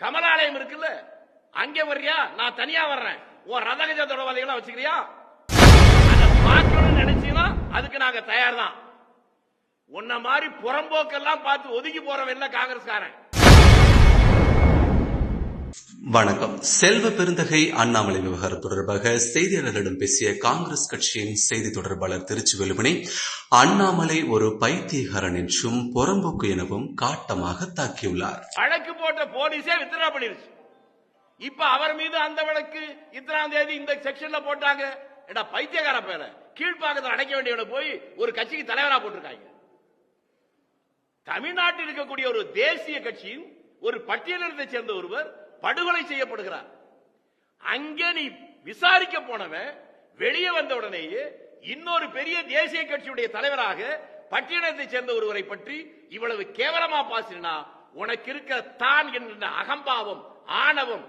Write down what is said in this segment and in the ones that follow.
கமலாலயம் இருக்குல்ல? அங்கே வர்றியா? நான் தனியா வர்றேன். உன் ரதகஜ தொடர்பாதைகளை வச்சுக்கிறியா? அதை பார்க்கணும்னு நினைச்சீங்கன்னா அதுக்கு நாங்க தயார் தான் உன்ன மாதிரி புறம்போக்கெல்லாம் பார்த்து ஒதுக்கி போறவன் இல்ல காங்கிரஸ்காரன். வணக்கம். செல்வ பெருந்தகை அண்ணாமலை விவகாரம் தொடர்பாக செய்தியாளர்களிடம் பேசிய காங்கிரஸ் கட்சியின் செய்தி தொடர்பாளர் திருச்சி வெலுமணி அண்ணாமலை ஒரு பைத்தியகாரன் என்றும் புறம்போக்கு எனவும் காட்டமாக தாக்கியுள்ளார். வழக்கு போட்ட போலீஸே வித்ரா பண்ணிருச்சு. இப்ப அவர் மீது அந்த வழக்கு இத்தனாம் தேதி இந்த செக்ஷன்ல போட்டாங்க. ஏடா பைத்தியக்கார பேர. கீழ்ப்பாக்கத்தில் அடைக்க வேண்டியவனை போய் ஒரு கட்சிக்கு தலைவரா போட்டிருக்காங்க. தமிழ்நாட்டில் இருக்கக்கூடிய ஒரு தேசிய கட்சியின் ஒரு பட்டியலினத்தை சேர்ந்த ஒருவர் படுகொலை செய்யப்படுகிறார். அங்கே நீ விசாரிக்க போனவன் வெளியே வந்த உடனேயே இன்னொரு பெரிய தேசிய கட்சியுடைய தலைவராக பட்டியலத்தை சேர்ந்த ஒருவரை பற்றி இவ்வளவு கேவலமா பாசினா உனக்கு இருக்க தான் என்கின்ற அகம்பாவம் ஆணவம்.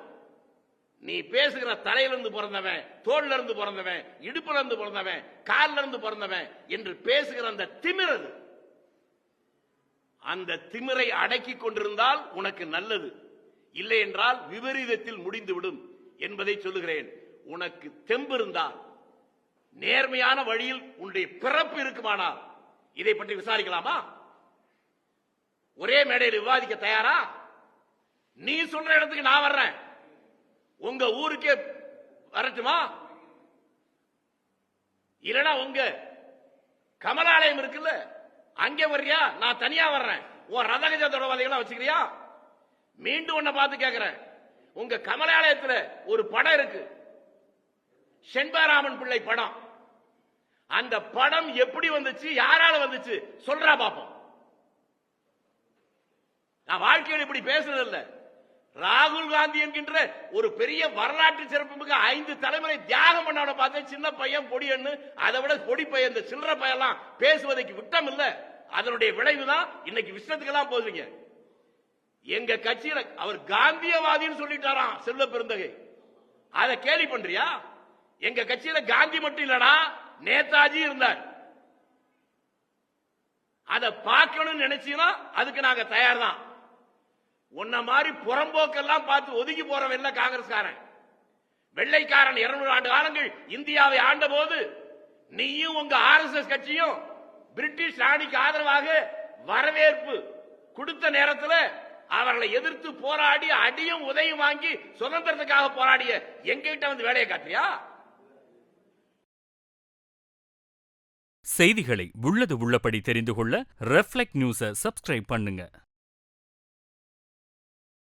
நீ பேசுகிற தலையிலிருந்து பிறந்தவன் தோல்ல இருந்து பிறந்தவன் இடுப்புல இருந்து பிறந்தவன் கால்ல இருந்து பிறந்தவன் என்று பேசுகிற அந்த திமிரது அந்த திமிரை அடக்கி கொண்டிருந்தால் உனக்கு நல்லது. இல்லை என்றால் விபரீதத்தில் முடிந்துவிடும் என்பதை சொல்லுகிறேன். உனக்கு தெம்பு இருந்தால் நேர்மையான வழியில் உன்னுடைய பிறப்பு இருக்குமானால் இதை பற்றி விசாரிக்கலாமா? ஒரே மேடையில் விவாதிக்க தயாரா? நீ சொல்ற இடத்துக்கு நான் வர்றேன். உங்க ஊருக்கே வரட்டுமா? இல்லனா உங்க கமலாலயம் இருக்குல்ல அங்கே வர்றியா? நான் தனியா வர்றேன். உன் ரதகஜ தொடர்பாதைகளை வச்சுக்கிறியா? மீண்டும் உன்னை பார்த்து கேட்கிறேன் உங்க கமலாலயத்துல ஒரு படம் இருக்கு. செண்பாராமன் பிள்ளை படம். அந்த படம் எப்படி வந்துச்சு யாரால வந்துச்சு சொல்றா பாப்போம். நான் வாழ்க்கையில் இப்படி பேசுறது இல்ல. ராகுல் காந்தி என்கின்ற ஒரு பெரிய வரலாற்று சிறப்புமிக்க ஐந்து தலைமுறை தியாகம் பண்ணவன பார்த்தேன். சின்ன பையன் பொடியன்னு அதை விட பொடி பையன் இந்த சில்லற பையெல்லாம் பேசுவதற்கு விட்டம் இல்ல அதனுடைய விளைவு தான் இன்னைக்கு விஷயத்துக்கெல்லாம் போதுங்க. எங்க கட்சியில அவர் காந்தியவாதின்னு சொல்லிட்டாராம் செல்வ பெருந்தகை. அதை கேலி பண்றியா? எங்க கட்சியில காந்தி மட்டும் இல்லடா நேதாஜி இருந்தார். அதை பார்க்கணும்னு நினைச்சீங்கன்னா அதுக்கு நாங்க தயார் தான் உன்ன மாதிரி புறம்போக்கெல்லாம் பார்த்து ஒதுக்கி போறவன் இல்ல காங்கிரஸ்காரன். வெள்ளைக்காரன் இருநூறு ஆண்டு காலங்கள் இந்தியாவை ஆண்ட போது நீயும் உங்க ஆர்எஸ்எஸ் கட்சியும் பிரிட்டிஷ் ராணிக்கு ஆதரவாக வரவேற்பு கொடுத்த நேரத்தில் அவர்களை எதிர்த்து போராடி அடியும் உதவியும் வாங்கி சுதந்திரத்துக்காக போராடிய எங்கிட்ட வந்து வேலையை காட்டுறியா? செய்திகளை உள்ளது உள்ளபடி தெரிந்து கொள்ள ரெஃப்ளெக்ட் நியூஸை சப்ஸ்கிரைப் பண்ணுங்க.